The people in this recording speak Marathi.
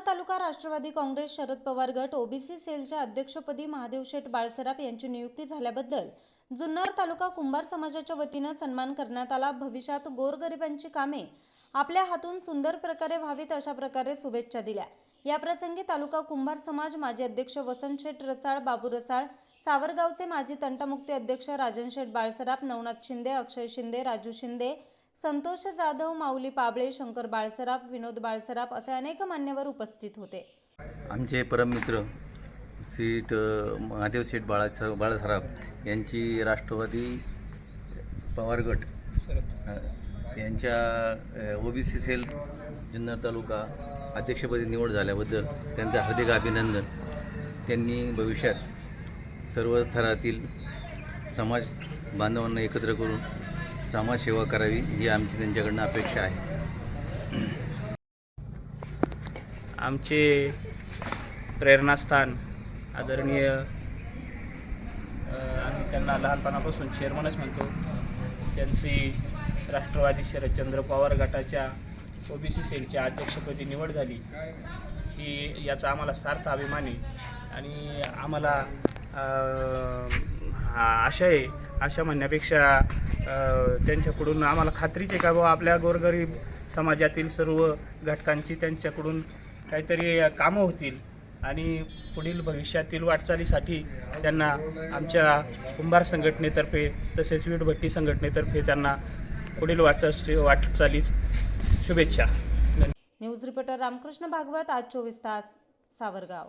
तालुका राष्ट्रवादी काँग्रेस शरद पवार गट ओबीसी सेलच्या अध्यक्षपदी महादेव शेठ बाळसराफ यांची नियुक्ती झाल्याबद्दल जुन्नर तालुका कुंभार समाजाच्या वतीनं सन्मान करण्यात आला. भविष्यात गोरगरिबांची कामे आपल्या हातून सुंदर प्रकारे व्हावीत अशा प्रकारे शुभेच्छा दिल्या. याप्रसंगी तालुका कुंभार समाज माजी अध्यक्ष वसंत शेठ रसाळ बाबू रसाळ सावरगावचे माजी तंटामुक्ती अध्यक्ष राजन शेठ बाळसराफ नवनाथ शिंदे अक्षय शिंदे राजू शिंदे संतोष जाधव माऊली पाबळे शंकर बाळसराफ विनोद बाळसराफ असे अनेक मान्यवर उपस्थित होते. आमचे परममित्र सीट महादेव शेठ बाळा बाळासराफ यांची राष्ट्रवादी पवारगट यांच्या ओ यांच्या ओबीसी सेल जुन्नर तालुका अध्यक्षपदी निवड झाल्याबद्दल त्यांचं हार्दिक अभिनंदन. त्यांनी भविष्यात सर्व थरातील समाज बांधवांना एकत्र करून समाजसेवा करावी ही आमची त्यांच्याकडनं अपेक्षा आहे. आमचे प्रेरणास्थान आदरणीय आम्ही त्यांना लहानपणापासून चेअरमनच म्हणतो. त्यांची राष्ट्रवादी शरदचंद्र पवार गटाच्या ओबीसी सेलच्या अध्यक्षपदी निवड झाली. ही याचा आम्हाला सार्थ अभिमान आहे आणि आम्हाला हा आशा आहे आशा म्हणण्यापेक्षा त्यांच्याकडून आम्हाला खात्रीच आहे का बाबा आपल्या गोरगरीब समाजातील सर्व घटकांची त्यांच्याकडून काहीतरी कामं होतील आणि पुढील भविष्यातील वाटचालीसाठी त्यांना आमच्या कुंभार संघटनेतर्फे तसेच वीटभट्टी संघटनेतर्फे त्यांना पुढील वाटचाल वाटचालीस शुभेच्छा. न्यूज रिपोर्टर रामकृष्ण भागवत आज चोवीस तास सावरगाव.